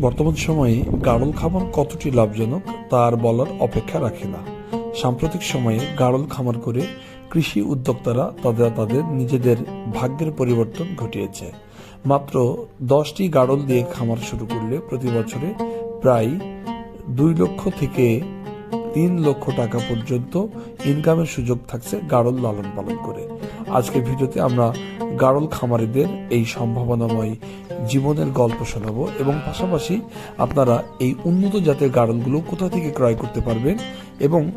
বর্তমান সময়ে গাড়ল খামার কতটি লাভজনক তার বলার অপেক্ষা রাখে না। সাম্প্রতিক সময়ে গাড়ল খামার করে কৃষি উদ্যোক্তারা তাদের তাদের নিজেদের ভাগ্যের পরিবর্তন ঘটিয়েছে। মাত্র দশটি গাড়ল দিয়ে খামার শুরু করলে প্রতি বছরে প্রায় দুই লক্ষ থেকে তিন লক্ষ টাকা পর্যন্ত ইনকামের সুযোগ থাকছে গাড়ল লালন পালন করে। আজকের ভিডিওতে আমরা গাড়ল খামারিদের এই সম্ভাবনাময় জীবনের গল্প শোনাবো এবং পাশাপাশি আপনারা এই উন্নত জাতের গাড়লগুলো কোথা থেকে ক্রয় করতে পারবেন এবং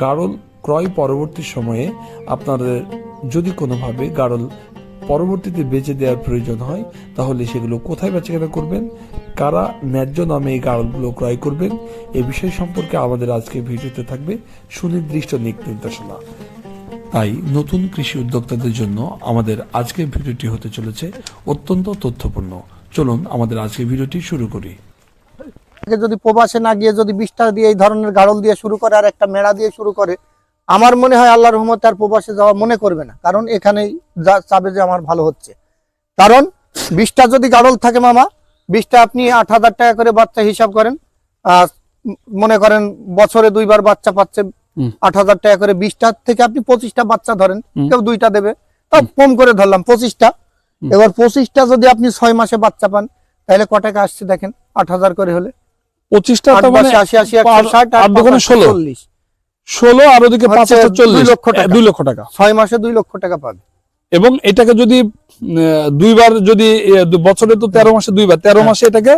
গাড়ল ক্রয় পরবর্তী সময়ে আপনাদের যদি কোনোভাবে গাড়ল পরবর্তীতে বেচে দেওয়ার প্রয়োজন হয়, তাহলে সেগুলো কোথায় বেচাকেনা করবেন? কারা ন্যায্য নামে এই গাড়লগুলো ক্রয় করবেন? এ বিষয় সম্পর্কে আমাদের আজকের ভিডিওতে থাকবে সুনির্দিষ্ট নিক নির্দেশনা। তাই নতুন কৃষি উদ্যোক্তাদের জন্য আমাদের আজকের ভিডিওটি হতে চলেছে অত্যন্ত তথ্যপূর্ণ চলুন আমাদের আজকের ভিডিওটি শুরু করি আগে যদি প্রবাসে না গিয়ে যদি বিশটা দিয়ে এই ধরনের গাড়ল দিয়ে শুরু করে আর একটা মেড়া দিয়ে শুরু করে, আমার মনে হয় আল্লাহর রহমত আর প্রবাসে যাওয়া মনে করবে না, কারণ এখানেই যা চাবে যে আমার ভালো হচ্ছে কারণ বিশটা যদি গাড়ল থাকে মামা বিশটা আপনি আট হাজার টাকা করে বাচ্চা হিসাব করেন মনে করেন বছরে দুইবার বাচ্চা পাচ্ছে। আট হাজার টাকা করে বিশটা থেকে আপনি পঁচিশটা বাচ্চা ধরেন কেউ দুইটা দেবে। তা কম করে ধরলাম পঁচিশটা। এবার পঁচিশটা যদি আপনি ছয় মাসে বাচ্চা পান তাহলে ক টাকা আসছে দেখেন আট হাজার করে হলে। পঁচিশটা মানে আশি আশি একশো ষাট ষোলো। চল্লিশ। ষোলো আর ওদিকে দুই লক্ষ টাকা। দুই লক্ষ টাকা। ছয় মাসে দুই লক্ষ টাকা পাবে এবং এটাকে যদি দুইবার যদি বছরে তো তেরো মাসে দুইবার তেরো হ্যাঁ। মাসে এটাকে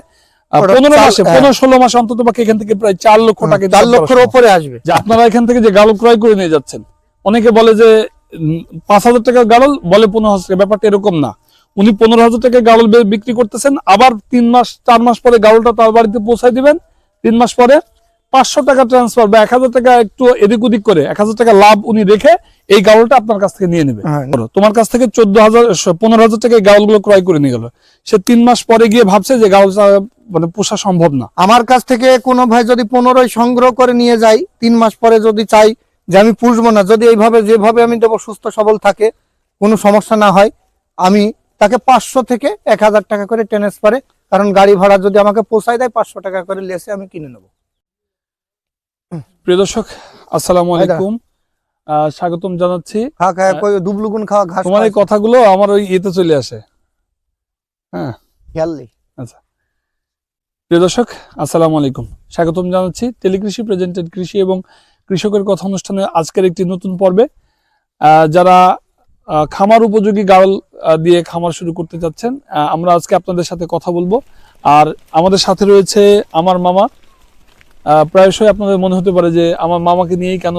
পনেরো মাসে হ্যাঁ। পনেরো ষোলো মাসে অন্তত পক্ষে এখান থেকে প্রায় চার লক্ষ টাকা চার লক্ষের ওপরে আসবে। যে আপনারা এখান থেকে যে গাড়ল ক্রয় করে নিয়ে যাচ্ছেন অনেকে বলে যে পাঁচ হাজার টাকা গাড়ল বলে পনেরো হাজার ব্যাপারটা এরকম না। উনি পনেরো হাজার টাকা গাড়ল বিক্রি করতেছেন আবার তিন মাস চার মাস পরে গাড়লটা তার বাড়িতে পৌঁছায় দিবেন তিন মাস পরে পাঁচশো টাকা ট্রান্সফার বা এক হাজার টাকা একটু এদিক ওদিক করে এক হাজার টাকা লাভ উনি রেখে এই গাড়লটা আপনার কাছ থেকে নিয়ে নেবে। হ্যাঁ। তোমার কাছ থেকে চোদ্দ হাজার পনেরো হাজার টাকা এই গাড়লগুলো ক্রয় করে নিয়ে গেল। সে তিন মাস পরে গিয়ে ভাবছে যে গাড়লটা মানে পোষা সম্ভব না। আমার কাছ থেকে কোনো ভাই যদি পনেরোই সংগ্রহ করে নিয়ে যাই তিন মাস পরে যদি চাই যে আমি পুষবো না যদি এইভাবে যেভাবে আমি দেবো সুস্থ সবল থাকে কোনো সমস্যা না হয় আমি তাকে পাঁচশো থেকে এক হাজার টাকা করে ট্রান্সফারে কারণ গাড়ি ভাড়া যদি আমাকে পোষায় দেয় পাঁচশো টাকা করে লেসে আমি কিনে নেব। প্রিয় দর্শক আসসালামু আলাইকুম। স্বাগতম জানাচ্ছি। দুবলুগুন খাওয়া ঘাস তোমার এই কথাগুলো আমার ওই ইয়েতে চলে আসে। হ্যাঁ। খেয়াল প্রিয় দর্শক আসসালামু আলাইকুম। স্বাগতম জানাচ্ছি টেলিকৃষি প্রেজেন্টেড কৃষি এবং কৃষকের কথা অনুষ্ঠানে আজকের একটি নতুন পর্বে। আহ, যারা খামার উপযোগী গাড়ল দিয়ে খামার শুরু করতে যাচ্ছেন আহ, আমরা আজকে আপনাদের সাথে কথা বলব। আর আমাদের সাথে রয়েছে আমার মামা প্রায়শই আপনাদের মনে হতে পারে যে আমার মামাকে নিয়েই কেন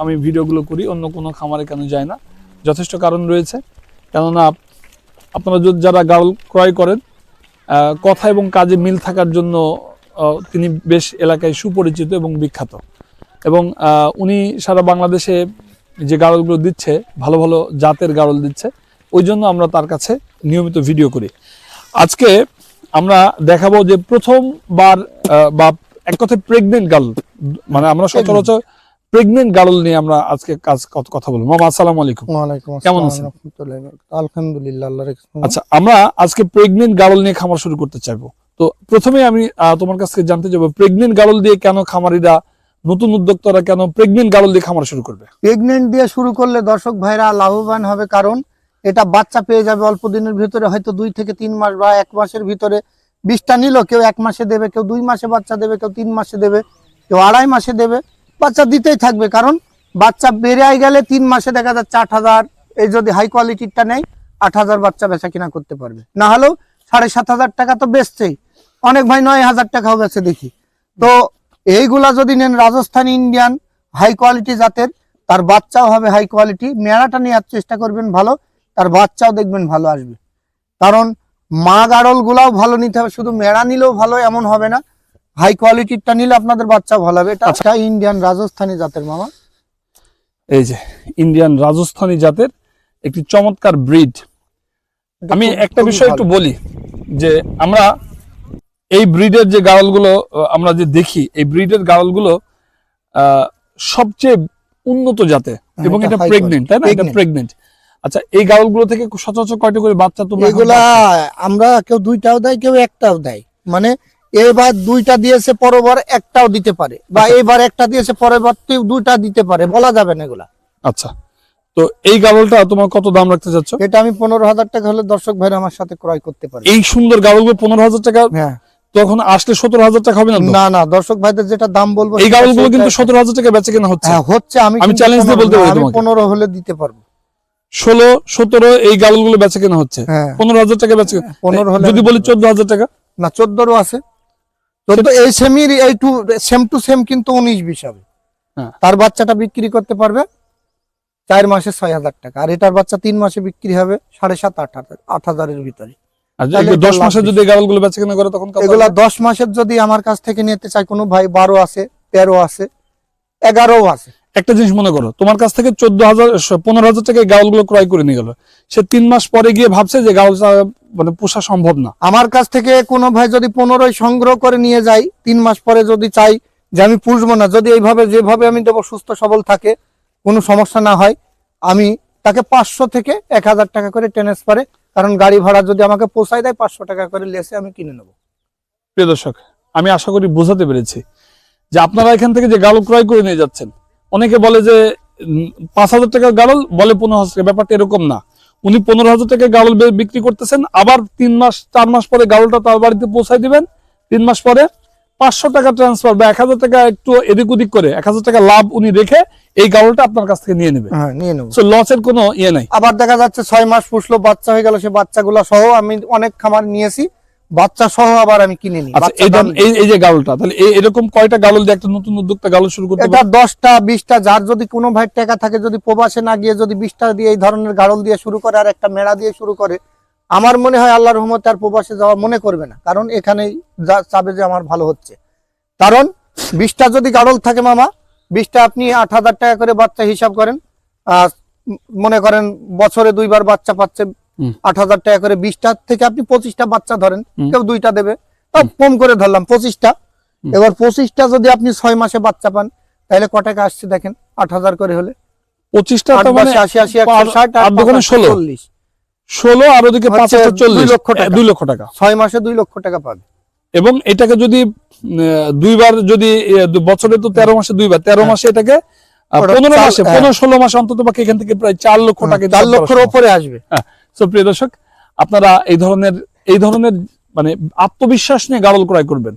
আমি ভিডিওগুলো করি, অন্য কোনো খামারে কেন যায় না। যথেষ্ট কারণ রয়েছে। কেননা, আপনারা যারা গাড়ল ক্রয় করেন কথা এবং কাজে মিল থাকার জন্য তিনি বেশ এলাকায় সুপরিচিত এবং বিখ্যাত। এবং উনি সারা বাংলাদেশে যে গাড়লগুলো দিচ্ছে, ভালো ভালো জাতের গাড়ল দিচ্ছে, ওই জন্য আমরা তার কাছে নিয়মিত ভিডিও করি। আজকে আমরা দেখাবো যে প্রথমবার বা এক কথায় প্রেগনেন্ট গার্ল মানে আমরা সচরাচর প্রেগনেন্ট গার্ল নিয়ে আমরা আজকে কাজ কথা- কথা বলব। মামা আসসালামু আলাইকুম। কেমন আসসালাম আছেন? আলহামদুলিল্লাহ আচ্ছা আমরা আজকে প্রেগনেন্ট গাড়ল নিয়ে খামার শুরু করতে চাইব। তো প্রথমে আমি তোমার কাছ থেকে জানতে চাইব প্রেগনেন্ট গাড়ল দিয়ে কেন খামারিরা নতুন উদ্যোক্তারা কেন প্রেগনেন্ট গাড়ল দিয়ে খামার শুরু করবে? প্রেগনেন্ট দিয়ে শুরু করলে দর্শক ভাইরা লাভবান হবে কারণ এটা বাচ্চা পেয়ে যাবে অল্প দিনের ভিতরে হয়তো দুই থেকে তিন মাস বা এক মাসের ভিতরে। বিশটা নিল, কেউ এক মাসে দেবে, কেউ দুই মাসে বাচ্চা দেবে, কেউ তিন মাসে দেবে, কেউ আড়াই মাসে দেবে। বাচ্চা দিতেই থাকবে, কারণ বাচ্চা বেড়ে গেলে তিন মাসে দেখা যাচ্ছে আট হাজার, এই যদি হাই কোয়ালিটিরটা নেয়, আট হাজার বাচ্চা বেচা কিনা করতে পারবে। না হলেও সাড়ে সাত হাজার টাকা তো বেচছেই। অনেক ভাই নয় হাজার টাকাও বেচে দেখি। তো এইগুলা যদি নেন রাজস্থান ইন্ডিয়ান হাই কোয়ালিটি জাতের, তার বাচ্চাও হবে হাই কোয়ালিটি মেড়াটা নেওয়ার চেষ্টা করবেন ভালো, তার বাচ্চাও দেখবেন ভালো আসবে। কারণ মা গাড়ল গুলাও ভালো নিতে হবে শুধু মেড়া নিলেও ভালো এমন হবে না। হাই কোয়ালিটিটা নিলে আপনাদের বাচ্চা ভালো হবে। এটা ইন্ডিয়ান রাজস্থানী জাতের মামা। এই যে ইন্ডিয়ান রাজস্থানী জাতের একটি চমৎকার ব্রিড আমি একটা বিষয় একটু বলি যে আমরা এই ব্রিডের যে গাড়লগুলো আমরা যে দেখি এই ব্রিডের গাড়লগুলো আহ, সবচেয়ে উন্নত জাতে হ্যাঁ, এবং এটা প্রেগনেন্ট তাই না? এটা। প্রেগনেন্ট আচ্ছা এই গাড়লগুলো থেকে সচরাচর কয়টা করে বাচ্চা তোমরা এগুলা আমরা কেউ দুইটাও দেয় কেউ একটাও দেয়। মানে এবার দুইটা দিয়েছে পরবার একটাও দিতে পারে। বা আচ্ছা। এবার একটা দিয়েছে পরবর্তী দুইটা দিতে পারে বলা যাবে না এগুলা। আচ্ছা তো এই গাড়লটা তোমার কত দাম রাখতে চাচ্ছ? এটা আমি পনেরো হাজার টাকা হলে দর্শক ভাইরা আমার সাথে ক্রয় করতে পারি। এই সুন্দর গাড়লগুলো পনেরো হাজার টাকা হ্যাঁ। তখন আসলে সতেরো হাজার টাকা হবে না না না দর্শক ভাইদের যেটা দাম বলব এই সেটা গাড়লগুলো কিন্তু সতেরো হাজার টাকা বেচে কেনা হচ্ছে। হ্যাঁ হচ্ছে আমি আমি challenge দিয়ে বলতে পারি। পনেরো হলে দিতে পারব। ষোলো সতেরো এই গাড়লগুলো বেচে কেনা হচ্ছে। হ্যাঁ। পনেরো হাজার টাকা বেচে পনেরো হলে যদি বলি চোদ্দ হাজার টাকা? না চোদ্দরও আছে। এই সেমির এই টু সেম টু সেম কিন্তু উনিশ বিশ হবে। হ্যাঁ। তার বাচ্চাটা বিক্রি করতে পারবে চার মাসে ছয় হাজার টাকা। আর এটার বাচ্চা তিন মাসে বিক্রি হবে সাড়ে সাত আট হাজার আট হাজারের ভিতরে। যদি দশ এটা লাভ মাসে যদি এই গাড়লগুলো বেচে কেনা করে তখন এগুলা দশ মাসের যদি আমার কাছ থেকে নিতে চাই কোনো ভাই বারো আছে তেরো আছে এগারো আছে। একটা জিনিস মনে করো তোমার কাছ থেকে চোদ্দ হাজার পনেরো হাজার টাকা গাউলগুলো ক্রয় করে নিয়ে গেল। সে তিন মাস পরে গিয়ে ভাবছে যে গাউলটা মানে পোষা সম্ভব না। আমার কাছ থেকে কোনো ভাই যদি পনেরোই সংগ্রহ করে নিয়ে যাই তিন মাস পরে যদি চাই যে আমি পুষবো না যদি এইভাবে যেভাবে আমি দেবো সুস্থ সবল থাকে কোনো সমস্যা না হয় আমি তাকে পাঁচশো থেকে এক হাজার টাকা করে ট্রান্সফারে কারণ গাড়ি ভাড়া যদি আমাকে পোষায় দেয় পাঁচশো টাকা করে লেসে আমি কিনে নেব। প্রিয় দর্শক আমি আশা করি বোঝাতে পেরেছি যে আপনারা এখান থেকে যে গাড়ল ক্রয় করে নিয়ে যাচ্ছেন অনেকে বলে যে পাঁচ হাজার টাকার গাড়ল বলে পনেরো হাজার টাকা। ব্যাপারটা এরকম না। উনি পনেরো হাজার টাকা গাড়ল বিক্রি করতেছেন আবার তিন মাস চার মাস পরে গাড়লটা তার বাড়িতে পৌঁছায় দিবেন। তিন মাস পরে পাঁচশো টাকা ট্রান্সফার বা এক হাজার টাকা একটু এদিক ওদিক করে এক হাজার টাকা লাভ উনি রেখে এই গাড়লটা আপনার কাছ থেকে নিয়ে নেবে। হ্যাঁ নিয়ে নেব। সো লসের কোনো ইয়ে নাই। আবার দেখা যাচ্ছে ছয় মাস পুষলো বাচ্চা হয়ে গেল সে বাচ্চাগুলো সহ আমি অনেক খামার নিয়েছি। বাচ্চা সহ আবার আমি কিনে নিই আচ্ছা এই এই এই যে গাড়লটা তাহলে এরকম কয়টা গাড়ল দিয়ে একটা নতুন উদ্যোক্তা গাড়ল শুরু করতে এটা দশটা বিশটা যার যদি কোনো ভাই টাকা থাকে যদি প্রবাসে না গিয়ে যদি বিশটা দিয়ে এই ধরনের গাড়ল দিয়ে শুরু করে আর একটা মেড়া দিয়ে শুরু করে আমার মনে হয় আল্লাহ রহমতে আর প্রবাসে যাওয়া মনে করবে না কারণ এখানেই যা চাবে যে আমার ভালো হচ্ছে। কারণ বিশটা যদি গাড়ল থাকে মামা বিশটা আপনি আট হাজার টাকা করে বাচ্চা হিসাব করেন আর মনে করেন বছরে দুইবার বাচ্চা পাচ্ছে। আট হাজার টাকা করে বিশটা থেকে আপনি পঁচিশটা বাচ্চা ধরেন কেউ দুইটা দেবে। তাও কম করে ধরলাম পঁচিশটা। এবার পঁচিশটা যদি আপনি ছয় মাসে বাচ্চা পান তাহলে ক টাকা আসছে দেখেন আট হাজার করে হলে। পঁচিশটা মানে আশি আশি ষোলো। চল্লিশ। আর ওদিকে দুই লক্ষ টাকা। দুই লক্ষ টাকা। ছয় মাসে দুই লক্ষ টাকা পাবে। এবং এটাকে যদি দুইবার যদি বছরে তো তেরো মাসে দুইবার তেরো হ্যাঁ। মাসে এটাকে পনেরো মাসে হ্যাঁ। পনেরো ষোলো মাসে অন্তত এখান থেকে প্রায় চার লক্ষ টাকা চার লক্ষের ওপরে আসবে। So, প্রিয় দর্শক আপনারা এই ধরনের এই ধরনের মানে আত্মবিশ্বাস নিয়ে গাড়ল ক্রয় করবেন।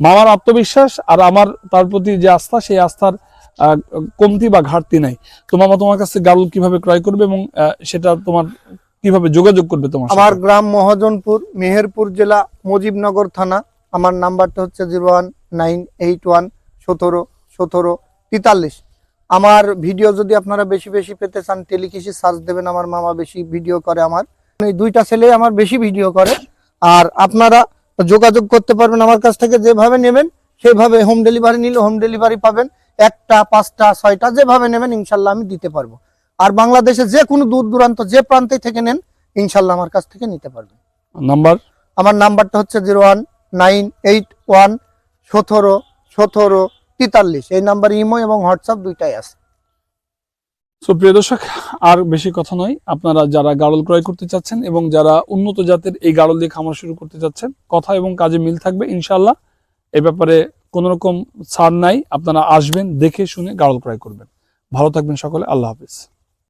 মামার আত্মবিশ্বাস আর আমার তার প্রতি যে আস্থা সেই আস্থার কমতি বা ঘাটতি নাই। তো মামা তোমার কাছে গাড়ল কীভাবে ক্রয় করবে এবং সেটা তোমার কীভাবে যোগাযোগ করবে তোমার আমার গ্রাম মহাজনপুর মেহেরপুর জেলা মুজিবনগর থানা। আমার নাম্বারটা হচ্ছে zero one nine eight one সতেরো সতেরো তেতাল্লিশ। আমার ভিডিও যদি আপনারা বেশি বেশি পেতে চান টেলিকৃষি সার্চ দেবেন আমার মামা বেশি ভিডিও করে আমার। এই দুইটা ছেলে আমার বেশি ভিডিও করে। আর আপনারা যোগাযোগ করতে পারবেন আমার কাছ থেকে যেভাবে নেবেন সেভাবে হোম ডেলিভারি নিলে হোম ডেলিভারি পাবেন। একটা পাঁচটা ছয়টা যেভাবে নেবেন ইনশাল্লাহ আমি দিতে পারব। আর বাংলাদেশে যে কোনো দূর দূরান্ত যে প্রান্তে থেকে নেন ইনশাল্লাহ আমার কাছ থেকে নিতে পারবেন। নাম্বার আমার নাম্বারটা হচ্ছে zero one nine eight one সতেরো সতেরো তেতাল্লিশ। এই নাম্বার ইমো এবং হোয়াটসঅ্যাপ দুইটাই আছে। সো প্রিয় দর্শক, আর বেশি কথা নয়। আপনারা যারা গাড়ল ক্রয় করতে চাচ্ছেন এবং যারা উন্নত জাতের এই গাড়ল দিয়ে খামার শুরু করতে চাচ্ছেন, কথা এবং কাজে মিল থাকবে ইনশাল্লাহ এ ব্যাপারে কোনো রকম ছাড় নাই। আপনারা আসবেন, দেখে শুনে গাড়ল ক্রয় করবেন। ভালো থাকবেন সকলে। আল্লাহ হাফিজ।